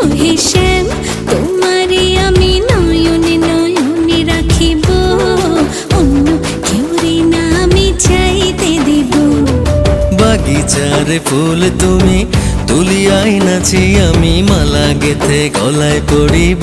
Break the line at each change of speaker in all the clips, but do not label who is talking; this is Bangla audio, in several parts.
ওহে আমি নয়নে নয়নে রাখিব। অন্য না আমি
ফুল তুমি তুলিয়াই নাছি আমি মালা গেথে গলায় পড়িব।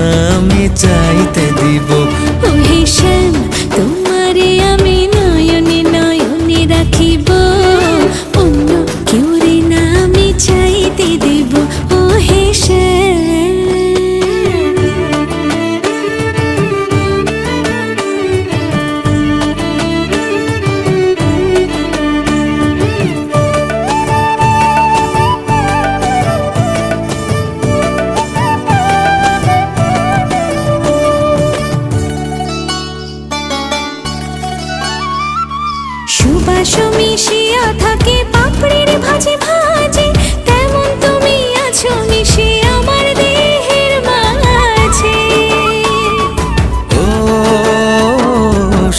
আমি চাইতে দিব।
ওহে শ্যাম তোমারে আমি নয়নে নয়নে রাখিব। মিশিয়া থাকে পাপড়ির ভাজে ভাজে তেমন তুমি আছো মিশে আমার দেহের মাঝে।
ও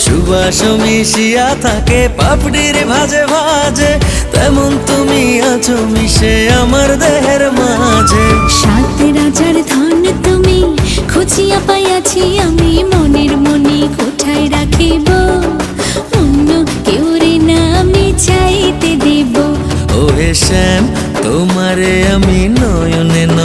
সুবাস মিশিয়া থাকে পাপড়ির ভাজে ভাজে তেমন তুমি আছো মিশে আমার দেহের মাঝে।
সাত রাজার ধন তুমি খুঁজিয়া পাইয়াছি আমি মনের মনে কোঠায় রাখিব?
শ্যাম তোমারে আমি নয়নে রাখিব